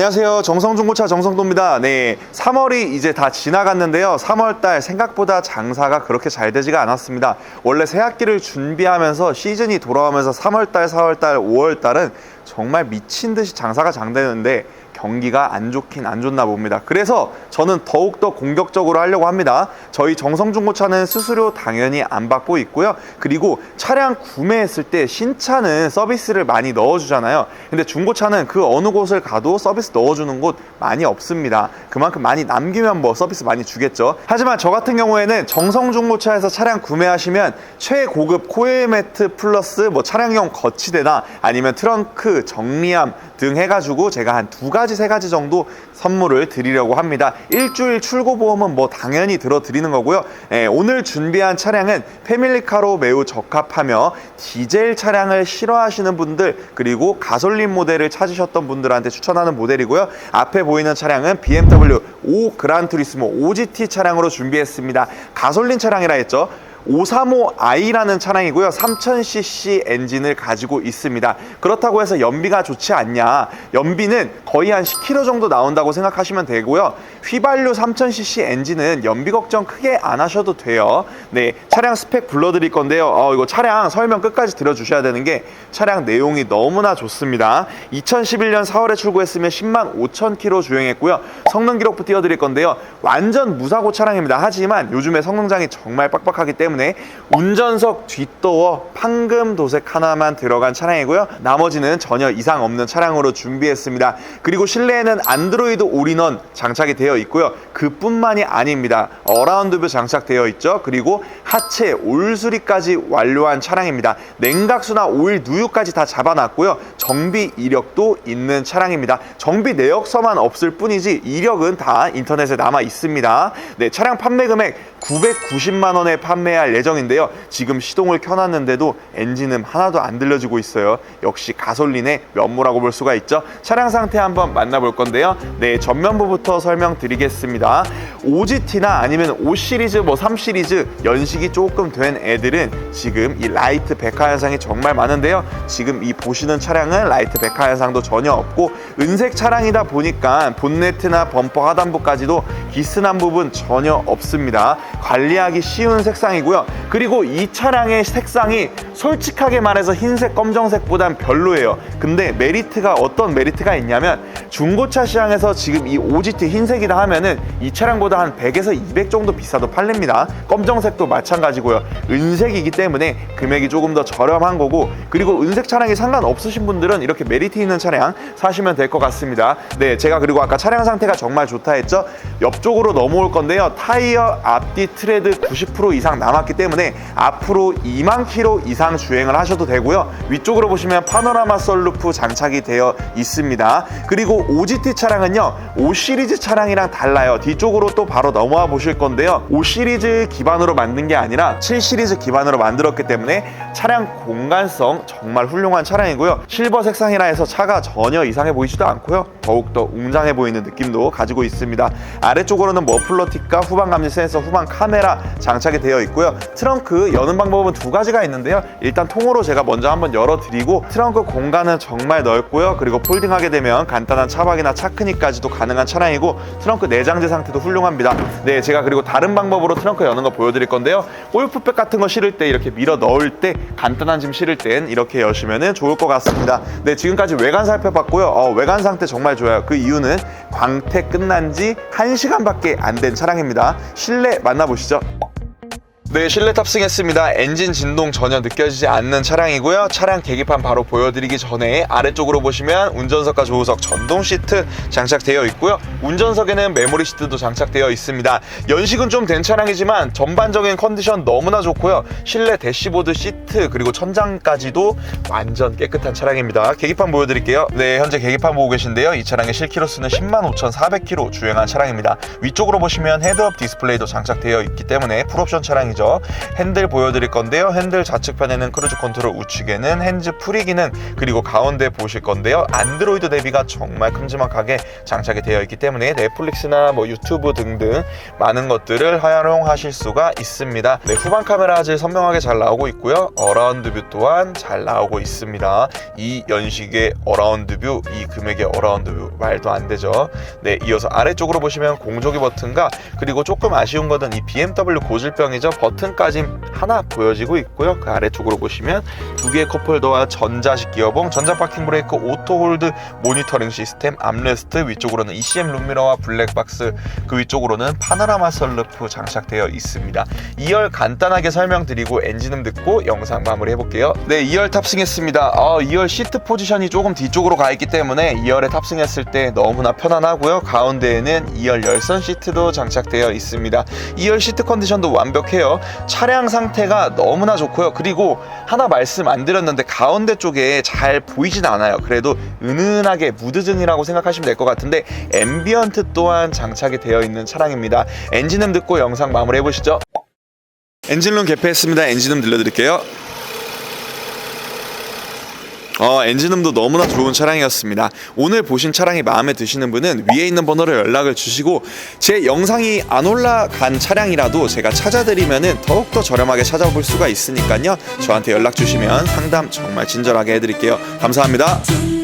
안녕하세요. 정성중고차 정성도입니다. 네, 3월이 이제 다 지나갔는데요. 3월달 생각보다 장사가 그렇게 잘 되지가 않았습니다. 원래 새학기를 준비하면서 시즌이 돌아오면서 3월달, 4월달, 5월달은 정말 미친 듯이 장사가 잘 되는데 경기가 안 좋긴 안 좋나 봅니다. 그래서 저는 더욱더 공격적으로 하려고 합니다. 저희 정성중고차는 수수료 당연히 안 받고 있고요. 그리고 차량 구매했을 때 신차는 서비스를 많이 넣어주잖아요. 근데 중고차는 그 어느 곳을 가도 서비스 넣어주는 곳 많이 없습니다. 그만큼 많이 남기면 뭐 서비스 많이 주겠죠. 하지만 저 같은 경우에는 정성중고차에서 차량 구매하시면 최고급 코일 매트 플러스 뭐 차량용 거치대나 아니면 트렁크 정리함 등 해가지고 제가 한 두 가지 세 가지 정도 선물을 드리려고 합니다. 일주일 출고 보험은 뭐 당연히 들어 드리는 거고요. 예, 오늘 준비한 차량은 패밀리카로 매우 적합하며 디젤 차량을 싫어하시는 분들 그리고 가솔린 모델을 찾으셨던 분들한테 추천하는 모델이고요. 앞에 보이는 차량은 BMW 5 그란투리스모 OGT 차량으로 준비했습니다. 가솔린 차량이라 했죠. 535i라는 차량이고요. 3000cc 엔진을 가지고 있습니다. 그렇다고 해서 연비가 좋지 않냐? 연비는 거의 한 10km 정도 나온다고 생각하시면 되고요. 휘발유 3000cc 엔진은 연비 걱정 크게 안 하셔도 돼요. 네, 차량 스펙 불러드릴 건데요. 어, 이거 차량 설명 끝까지 들어주셔야 되는 게 차량 내용이 너무나 좋습니다. 2011년 4월에 출고했으면 10만 5천 km 주행했고요. 성능 기록부 띄워드릴 건데요. 완전 무사고 차량입니다. 하지만 요즘에 성능장이 정말 빡빡하기 때문에 운전석 뒷도어 판금 도색 하나만 들어간 차량이고요. 나머지는 전혀 이상 없는 차량으로 준비했습니다. 그리고 실내에는 안드로이드 올인원 장착이 되어 있고요. 그뿐만이 아닙니다. 어라운드뷰 장착되어 있죠. 그리고 하체 올수리까지 완료한 차량입니다. 냉각수나 오일 누유까지 다 잡아놨고요. 정비 이력도 있는 차량입니다. 정비 내역서만 없을 뿐이지 이력은 다 인터넷에 남아 있습니다. 네, 차량 판매 금액 990만 원에 판매 할 예정인데요. 지금 시동을 켜놨는데도 엔진음 하나도 안 들려지고 있어요. 역시 가솔린의 면모라고 볼 수가 있죠. 차량 상태 한번 만나볼 건데요. 네, 전면부부터 설명드리겠습니다. OGT나 아니면 5 시리즈, 뭐 3 시리즈 연식이 조금 된 애들은 지금 이 라이트 백화 현상이 정말 많은데요. 지금 이 보시는 차량은 라이트 백화 현상도 전혀 없고 은색 차량이다 보니까 본네트나 범퍼 하단부까지도 기스난 부분 전혀 없습니다. 관리하기 쉬운 색상이고요. 그리고 이 차량의 색상이 솔직하게 말해서 흰색, 검정색보단 별로예요. 근데 메리트가 어떤 메리트가 있냐면 중고차 시장에서 지금 이 OGT 흰색이다 하면은 이 차량보다 한 100에서 200 정도 비싸도 팔립니다. 검정색도 마찬가지고요. 은색이기 때문에 금액이 조금 더 저렴한 거고 그리고 은색 차량이 상관없으신 분들은 이렇게 메리트 있는 차량 사시면 될 것 같습니다. 네, 제가 그리고 아까 차량 상태가 정말 좋다 했죠. 옆쪽으로 넘어올 건데요. 타이어 앞뒤 트레드 90% 이상 남았기 때문에 앞으로 2만 킬로 이상 주행을 하셔도 되고요. 위쪽으로 보시면 파노라마 썰루프 장착이 되어 있습니다. 그리고 OGT 차량은요. 5 시리즈 차량이랑 달라요. 뒤쪽으로 또 바로 넘어와 보실 건데요. 5 시리즈 기반으로 만든 게 아니라 7 시리즈 기반으로 만들었기 때문에 차량 공간성 정말 훌륭한 차량이고요. 실버 색상이라 해서 차가 전혀 이상해 보이지도 않고요. 더욱더 웅장해 보이는 느낌도 가지고 있습니다. 아래쪽으로는 머플러 틱과 후방 감지 센서, 후방 카메라 장착이 되어 있고요. 트렁크 여는 방법은 두 가지가 있는데요. 일단 통으로 제가 먼저 한번 열어드리고 트렁크 공간은 정말 넓고요. 그리고 폴딩하게 되면 간단한 차박이나 차크니까지도 가능한 차량이고 트렁크 내장재 상태도 훌륭합니다. 네, 제가 그리고 다른 방법으로 트렁크 여는 거 보여드릴 건데요. 골프백 같은 거 실을 때 이렇게 밀어 넣을 때 간단한 짐 실을 땐 이렇게 여시면 좋을 것 같습니다. 네, 지금까지 외관 살펴봤고요. 어, 외관 상태 정말 좋아요. 그 이유는 광택 끝난 지 1시간밖에 안 된 차량입니다. 실내 만나보시죠. 만나보시죠. 네, 실내 탑승했습니다. 엔진 진동 전혀 느껴지지 않는 차량이고요. 차량 계기판 바로 보여드리기 전에 아래쪽으로 보시면 운전석과 조우석 전동 시트 장착되어 있고요. 운전석에는 메모리 시트도 장착되어 있습니다. 연식은 좀 된 차량이지만 전반적인 컨디션 너무나 좋고요. 실내 대시보드 시트 그리고 천장까지도 완전 깨끗한 차량입니다. 계기판 보여드릴게요. 네, 현재 계기판 보고 계신데요. 이 차량의 실키로수는 10만 5,400km 주행한 차량입니다. 위쪽으로 보시면 헤드업 디스플레이도 장착되어 있기 때문에 풀옵션 차량이죠. 되죠. 핸들 보여드릴 건데요. 핸들 좌측편에는 크루즈 컨트롤 우측에는 핸즈 프리 기능 그리고 가운데 보실 건데요. 안드로이드 대비가 정말 큼지막하게 장착이 되어 있기 때문에 넷플릭스나 뭐 유튜브 등등 많은 것들을 활용하실 수가 있습니다. 네, 후방 카메라 질 선명하게 잘 나오고 있고요. 어라운드 뷰 또한 잘 나오고 있습니다. 이 연식의 어라운드 뷰, 이 금액의 어라운드 뷰 말도 안 되죠. 네, 이어서 아래쪽으로 보시면 공조기 버튼과 그리고 조금 아쉬운 것은 이 BMW 고질병이죠. 버튼까지 하나 보여지고 있고요. 그 아래쪽으로 보시면 두 개의 컵홀더와 전자식 기어봉, 전자 파킹 브레이크, 오토 홀드 모니터링 시스템, 암레스트 위쪽으로는 ECM 룸미러와 블랙박스 그 위쪽으로는 파노라마 썰루프 장착되어 있습니다. 2열 간단하게 설명드리고 엔진음 듣고 영상 마무리 해볼게요. 네, 2열 탑승했습니다. 아, 2열 시트 포지션이 조금 뒤쪽으로 가 있기 때문에 2열에 탑승했을 때 너무나 편안하고요. 가운데에는 2열 열선 시트도 장착되어 있습니다. 2열 시트 컨디션도 완벽해요. 차량 상태가 너무나 좋고요. 그리고 하나 말씀 안 드렸는데 가운데 쪽에 잘 보이진 않아요. 그래도 은은하게 무드등이라고 생각하시면 될 것 같은데 앰비언트 또한 장착이 되어 있는 차량입니다. 엔진음 듣고 영상 마무리 해 보시죠. 엔진룸 개폐했습니다. 엔진음 들려드릴게요. 어, 엔진음도 너무나 좋은 차량이었습니다. 오늘 보신 차량이 마음에 드시는 분은 위에 있는 번호로 연락을 주시고 제 영상이 안 올라간 차량이라도 제가 찾아드리면은 더욱더 저렴하게 찾아볼 수가 있으니까요. 저한테 연락 주시면 상담 정말 친절하게 해드릴게요. 감사합니다.